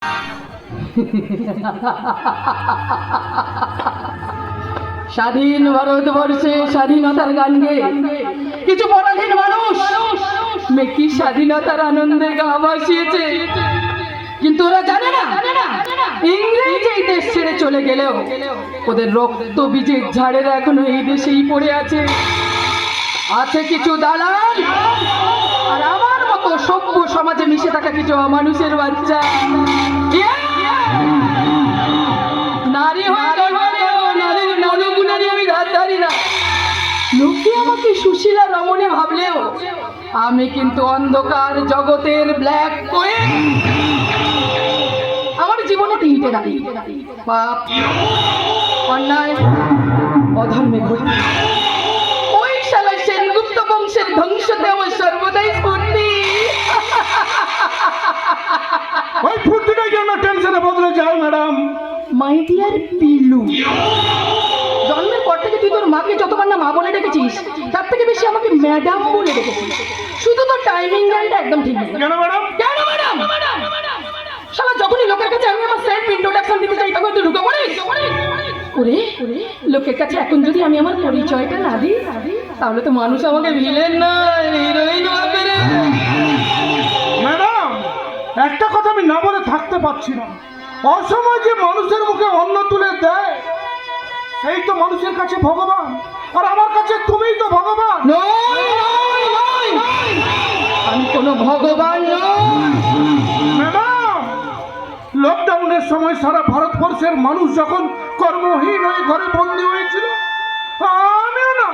স্বাধীন ভারতবর্ষে স্বাধীনতার গান গেয়ে কিছু পরাধীন মানুষ মেকি স্বাধীনতার আনন্দে গা ভাসিয়েছে। কিন্তু ওরা জানে না, ইংরেজ এই দেশ ছেড়ে চলে গেলেও ওদের রক্ত বীজের ঝাড়েরা এখনও এই দেশেই পড়ে আছে। আছে কিছু দালাল, আর আমার সভ্য সমাজে মিশে থাকা কিছু মানুষের বাচ্চা। নারী নারীর আমি ধারি না। সুশীলা ভাবলেও, আমি কিন্তু অন্ধকার জগতের ব্ল্যাক আমার জীবনে তিনটে পাপ অন্যায়, অধর্মে ভর্তি ওই সেনগুপ্ত বংশের সর্বদাই ওই ফুর্তিটাই জন্য টেনশনে বদলে যায় ম্যাডাম মাই ডিয়ার পিলু। জন্মের পর থেকে তুই তোর মাকে যতবার না মা বলে ডেকেছিস তার থেকে বেশি আমাকে ম্যাডাম বলে ডেকেছিস। শুধু তোর টাইমিং জ্ঞানটা একদম ঠিক কেন ম্যাডাম কেন ম্যাডাম শালা যখনই লোকের কাছে আমি আমার সেলফ ইন্ট্রোডাকশন দিতে চাই তখন তুই ঢুকে পড়িস? ওরে লোকের কাছে এখন যদি আমি আমার পরিচয়টা না দিই তাহলে তো মানুষ আমাকে ভিলেন না হিরোইন ভাবে রে। ম্যাডাম একটা কথা আমি না বলে থাকতে পারছি না। অসময় যে মানুষের মুখে অন্ন তুলে দেয় সেই তো মানুষের কাছে ভগবান। আর আমার কাছে তুমিই তো ভগবান। আমি কোনো ভগবান ম্যাডাম লকডাউনের সময় সারা ভারতবর্ষের মানুষ যখন কর্মহীন হয়ে ঘরে বন্দি হয়েছিল আমিও না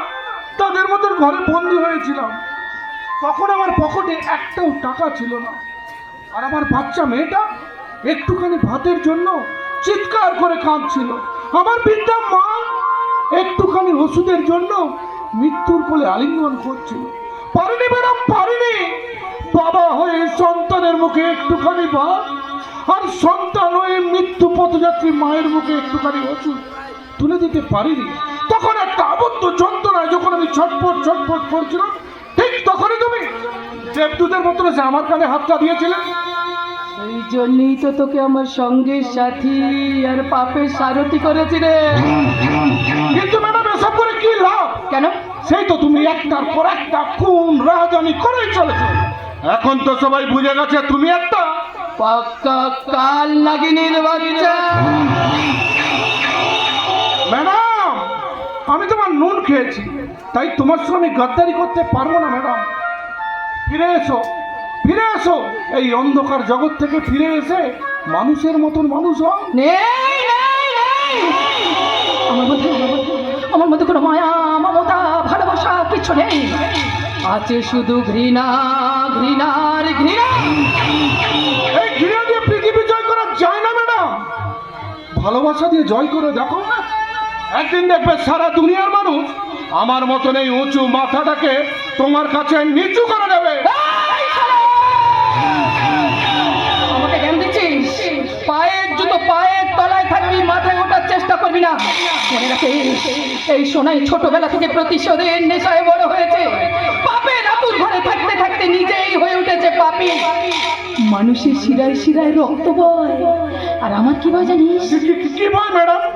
তাদের মতন ঘরে বন্দি হয়েছিলাম। তখন আমার পকেটে একটাও টাকা ছিল না। আর আমার বাচ্চা মেয়েটা একটুখানি ভাতের জন্য চিৎকার করে কাঁদছিল। আমার বৃদ্ধা মা একটুখানি ওষুধের জন্য মৃত্যুর কোলে আলিঙ্গন করছিল। পারিনি ম্যাডাম, পারিনি। বাবা হয়ে সন্তানের মুখে একটুখানি ভাত আর সন্তান হয়ে মৃত্যু পথযাত্রী মায়ের মুখে একটুখানি ওষুধ তুলে দিতে পারিনি। তখন একটা আবদ্ধ যন্ত্রণায় যখন আমি ছটফট ছটফট করছিলাম ঠিক তখনই তুমি দেবদূতের মতো এসে আমার কানে হাতটা দিয়েছিলে? এই জন্যই তো তোকে আমার সঙ্গে সাথী আর পাপের সারথি করেছি রে। কিন্তু ম্যাডাম এসব করে কি লাভ? কেন? সেই তো তুমি একটার পর একটা কোন রাজধানী করেই চলেছো। এখন তো সবাই বুঝে গেছে তুমি একটা। পাক্কা কাল নাগিনীর বাচ্চা। ম্যাডাম আমি তোমার নুন খেয়েছি। তাই তোমার সঙ্গে আমি গাদ্দারি করতে পারব না ম্যাডাম। ফিরে এসো ফিরে এসো। এই অন্ধকার জগৎ থেকে ফিরে এসে মানুষের মতন মানুষ হও। আমার মধ্যে আমার মধ্যে কোনো মায়া মমতা ভালোবাসা কিছু নেই। আছে শুধু ঘৃণা ঘৃণার ঘৃণা। এই ঘৃণা দিয়ে পৃথিবী জয় করা যায় না ম্যাডাম। ভালোবাসা দিয়ে জয় করে দেখো একদিন দেখবে সারা দুনিয়ার মানুষ আমার মতন এই উঁচু মাথাটাকে তোমার কাছে নিচু করে শালা! আমাকে জ্ঞান দিচ্ছিস? পায়ের জুতো পায়ের তলায় থাকবি মাথায় ওঠার চেষ্টা করবি না। মনে রাখিস এই সোনাই ছোটবেলা থেকে প্রতিশোধের নেশায় বড় হয়েছে। পাপের আতুর ঘরে থাকতে থাকতে নিজেই হয়ে উঠেছে পাপি। মানুষের শিরায় শিরায় রক্ত বয়। আর আমার কি বয় জানিস? কি- বল ম্যাডাম?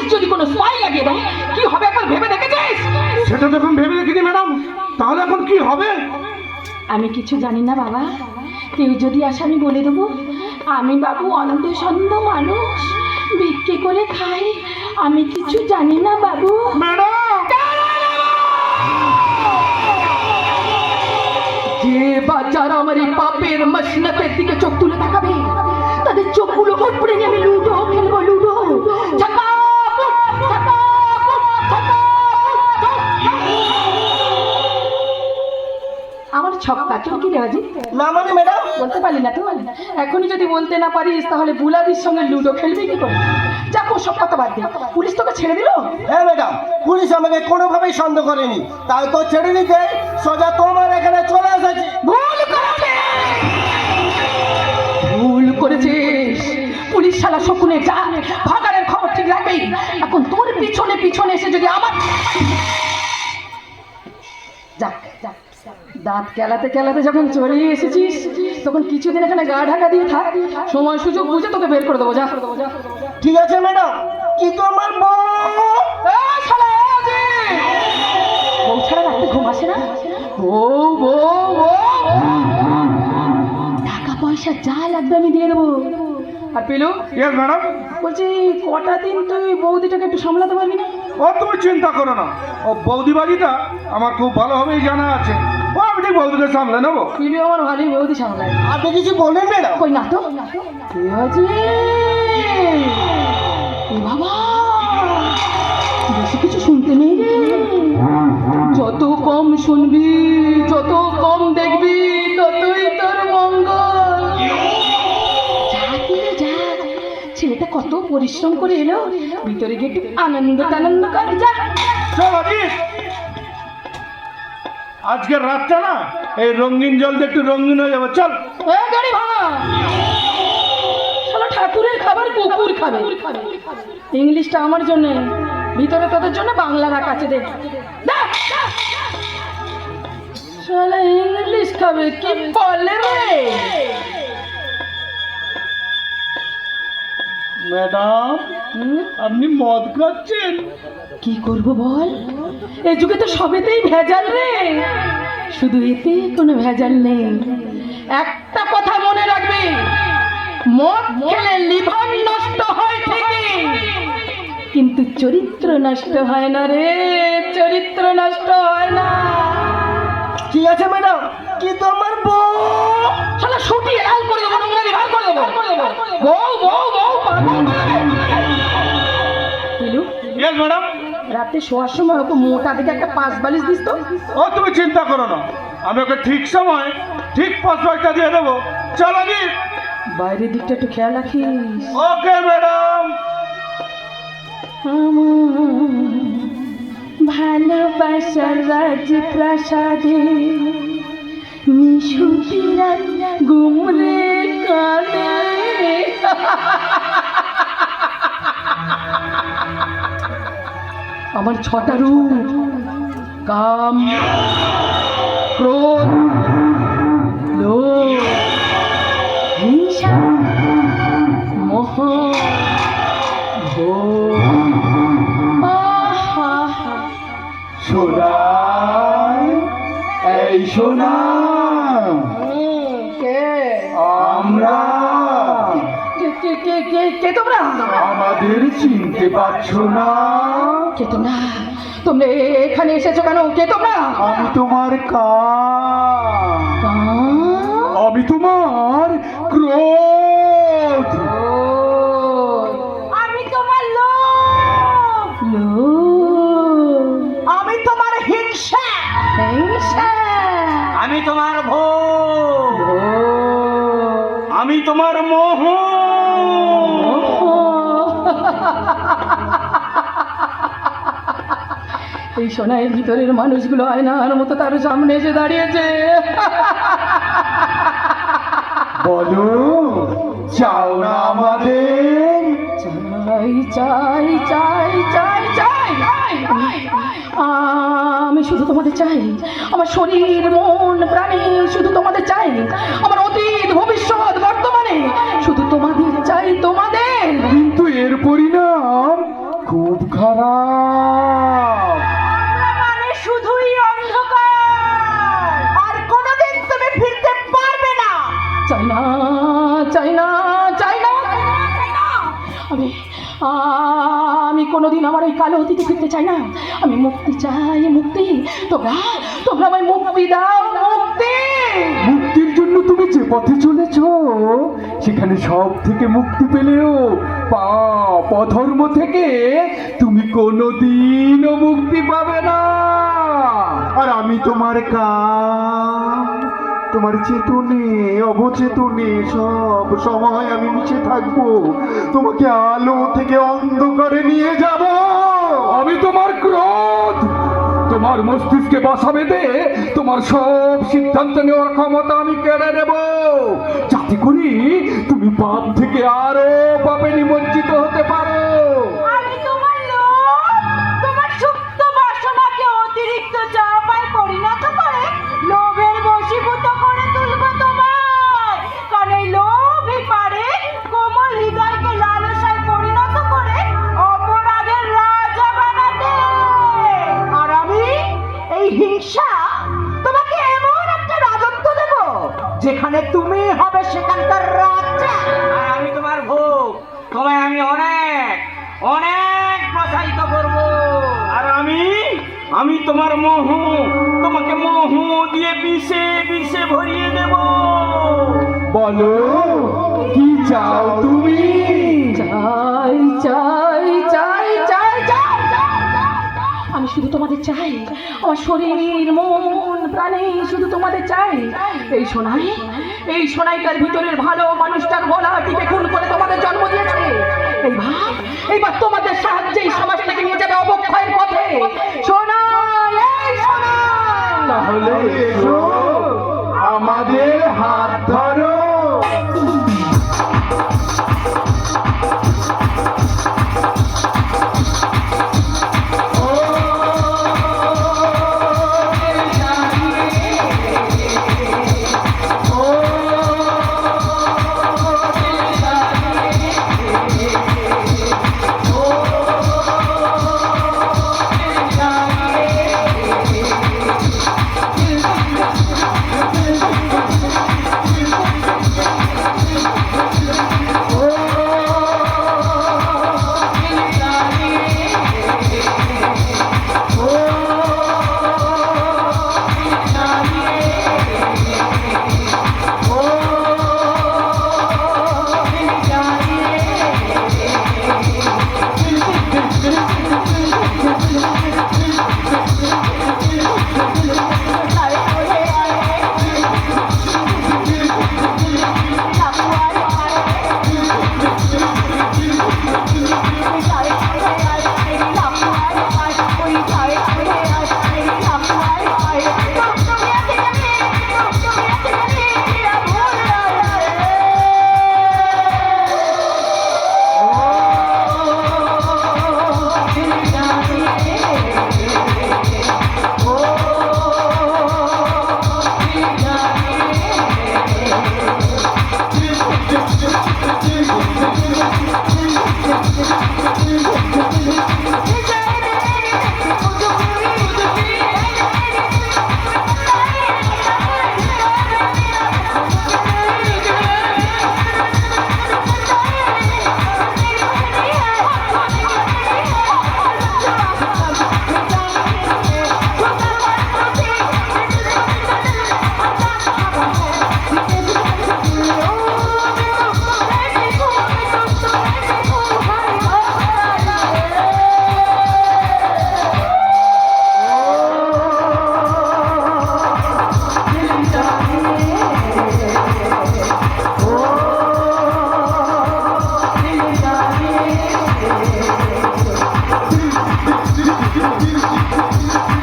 পুলিশ যদি কোনো স্পাই লাগিয়ে দেয় কি হবে একবার ভেবে দেখেছিস? সেটা যখন ভেবে দেখিনি ম্যাডাম। তাহলে এখন কি হবে? আমি কিছু জানি না বাবা। কেউ যদি আসে আমি বলে দেবো। আমি বাবু অনন্ত সন্দ মানুষ। বিক্রি করে খাই। আমি কিছু জানি না বাবু। ম্যাডাম! যে বাচ্চারা আমার এই পাপের মশনতের দিকে চোখ তুলে তাকাবে তাদের চোখগুলো উপড়ে নিয়ে আমি লুডো খেলব লুডো। ছক্কা তুমি কি রে অজিত না মানে ম্যাডাম। বলতে পারলি না তো? এখনই যদি বলতে না পারিস তাহলে বুলাদির সঙ্গে লুডো খেলবি কি করে? যা সব কথা বাদ দে। পুলিশ তোকে ছেড়ে দিল? হ্যাঁ ম্যাডাম। পুলিশ আমাকে কোনোভাবেই সন্দেহ করেনি। তাই তো ছেড়ে নিতে সোজা তোমার এখানে চলে এসেছি। ভুল করেছিস! ভুল করেছিস! পুলিশ শালা শকুনে যা। ভাগাড়ের খবর ঠিক রাখবেই এখন তোর পিছনে পিছনে এসে যদি আমার দাঁত কেলাতে কেলাতে যখন চলে এসেছিস তখন কিছুদিন এখানে গা ঢাকা দিয়ে থাক সময় সুযোগ বুঝে তোকে বের করে দেবো যা। ঠিক আছে ম্যাডাম। কিন্তু আমার বউ? ছাড়া রাতে ঘুম আসে না? বউ বউ বউ! টাকা পয়সা যা লাগবে আমি দিয়ে দেবো। আর পেলু? Yes madam? বলছি কটা দিন তুই বৌদিটাকে একটু সামলাতে পারবি না? ও তুমি চিন্তা করো না। ও বৌদিবাজিটা আমার খুব ভালোভাবেই জানা আছে। আমি বৌদিকে সামলে নেব। পিলু আমার ভালোই বৌদি সামলায় আপনি কিছু বলেন ম্যাডাম কই না তো? কে আছে? এ বাবা! বেশি কিছু শুনতে নেই রে। যত কম শুনবি যত কম দেখবি ততই তোর মঙ্গল। ছেলেটা কত পরিশ্রম করে এলো। ভিতরে গিয়ে একটু আনন্দ টানন্দ কর যা। আজকের রাতটা না, এই রঙিন জল দিয়ে একটু রঙিন হয়ে যাব, চল। গাড়ি শালা ঠাকুরের খাবার কুকুর খাবে। ইংলিশটা আমার জন্য, ভিতরে তোদের জন্য বাংলা রাখা আছে দেখ। ইংলিশ খাবে, কি বলে রে? ম্যাডাম আপনি মদ খাচ্ছেন? কি করব বল? এই যুগে তো সবেতেই ভেজাল রে। শুধু এতে কোনো ভেজাল নেই। একটা কথা মনে রাখবি। মদ খেলে লিভার নষ্ট হয় ঠিকই। কিন্তু চরিত্র নষ্ট হয় না রে। চরিত্র নষ্ট হয় না। ঠিক আছে ম্যাডাম কিন্তু আমার বউ শালা শুটিয়ে লাল করে ম্যাডাম রাতে শোয়ার সময় ওকে মোটা দিকে একটা পাঁচ বালিশ দিস তো। ও তুমি চিন্তা করো না। আমি ওকে ঠিক সময় ঠিক পাঁচ পয়সা দিয়ে দেবো। চল অজিত বাইরের দিকটা একটু খেয়াল রাখিস। ওকে ম্যাডাম ভালোবাসার রাজ প্রাসাদে মিশুতিরা গুমরে কানে আমার ছটা রূপ। কাম ক্রোধ লোভ হিংসা মোহ সোনাই এই সোনা। কে? আমরা কে কে কে তোমরা? আমাদের চিনতে পারছ না। কে তোমরা? তোমরা এখানে এসেছ কেন? কে তোমরা? আমি তোমার কা। আমি তোমার ক্রোধ। আমি তোমার লোক লোভ, আমি তোমার হিংসা। হিংসা, আমি তোমার ভোগ। ভোগ, আমি তোমার মোহ। এই সোনাই ভিতরের মানুষগুলো আয়নার মতো তার সামনে এসে দাঁড়িয়েছে। বলো চাও না আমাদের? চাই চাই চাই চাই চাই। আমি শুধু তোমাদের চাই। আমার শরীর মন প্রাণী শুধু তোমাদের চাই। আমার অতীত ভবিষ্যৎ বর্তমানে শুধু তোমাদের চাই তোমাদের। কিন্তু এর পরিণাম খুব খারাপ। ওই কালো অতীতে ফিরতে চাই না। আমি মুক্তি চাই, মুক্তি। তোমরা তোমরা আমায় মুক্তি দাও, মুক্তি। মুক্তির জন্য তুমি যে পথে চলেছ, সেখানে সব থেকে মুক্তি পেলেও পাপ, অধর্ম থেকে তুমি কোনোদিনও মুক্তি পাবে না। আর আমি তোমার কাম তোমার চেতনে অবচেতনে সব সময় আমি নিচে থাকব। তোমাকে আলো থেকে অন্ধকারে নিয়ে যাব। আমি তোমার ক্রোধ, তোমার মস্তিষ্কে বসা বেঁধে তোমার সব সিদ্ধান্ত নেওয়ার ক্ষমতা আমি কেড়ে নেব। যাতে করি তুমি পাপ থেকে আরও পাপে নিমজ্জিত যেখানে তুমি হবে সেখানকার রাজা। আর আমি তোমার ভোগ। তোমায় আমি অনেক অনেক প্রসারিত করব। আর আমি আমি তোমার মোহ তোমাকে মোহ দিয়ে বিষে বিষে ভরিয়ে দেব। বলো কি চাও তুমি? চাই চাই চাই চাই চাই আমি শুধু তোমাদের চাই। আমার শরীর মন প্রাণে শুধু তোমাদের চাই। এই সোনাই এই সোনাইটার ভিতরের ভালো মানুষটার গলা টিপে খুন করে তোমাদের জন্ম দিয়েছে Yeah.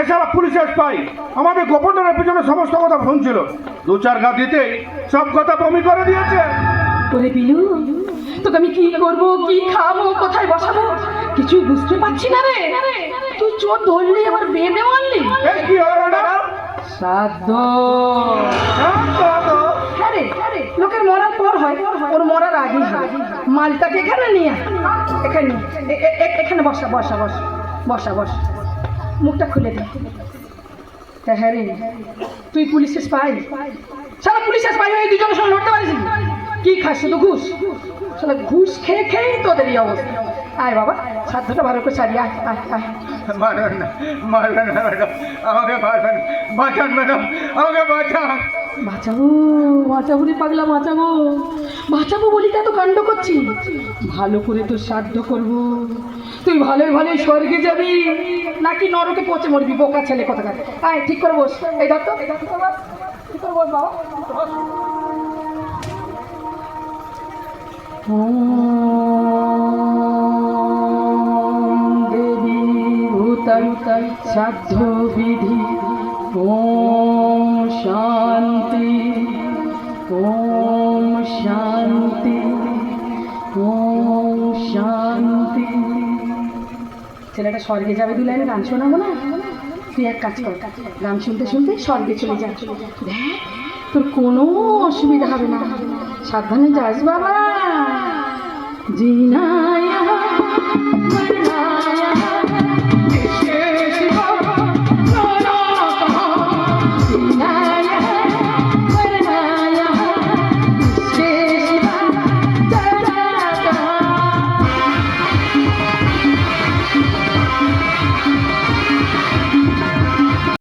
এছাড়া পুলিশের স্পাই আমাদের গোপনের পিছনে সমস্ত কথা শুনছিল দু চার গা দিতেই সব কথা বমি করে দিয়েছে। ওরে বিলু তোকে আমি কি করব কি খাব কোথায় বসাবো? কিছুই বুঝতে পারছি না রে। তুই চোর ধরলি আবার বেঁধে মারলি? কি হলো ম্যাডাম? সাধ্য হ্যাঁ রে লোকের মরার পর হয়। ওর মরার আগে হয়। মালটাকে এখানে নিয়ে। এখানে এখানে বসা বসা বসা বসা বসা। মুখটা খুলে দে। তা হ্যাঁ রে তুই পুলিশের স্পাই সারা পুলিশের স্পাই হয়ে দুজনের সঙ্গে লড়তে পারিস কি খাস শুধু ঘুষ? সারা ঘুষ খেয়ে খেয়েই তোদের এই অবস্থা। আয় বাবা সাধ্যটা ভালো করে সারি আয় আয় আয়। মারবেন না মারবেন না ম্যাডাম আমাকে মারবেন বাঁচান ম্যাডাম আমাকে বাঁচান। বাঁচাবো বাঁচাবো রে পাগলা বাঁচাবো। বাঁচাবো বলি তো এত কাণ্ড করছি। ভালো করে তোর সাধ্য করব। তুই ভালো ভালোই স্বর্গে যাবি। নাকি নরকে পচে মরবি, বোকা ছেলে কথা আয়, ঠিক করে বস। এই ধর তো। ভূতান্তর সাধ্য বিধি ওম শান্তি ওম শান্তি, ওম ছেলেটা স্বর্গে যাবে দু লাইনে গান শোনাবো না? তুই এক কাজ কর, গান শুনতে শুনতে স্বর্গে চলে যা। তোর কোনো অসুবিধা হবে না। সাবধানে যাস বাবা। জিনায়া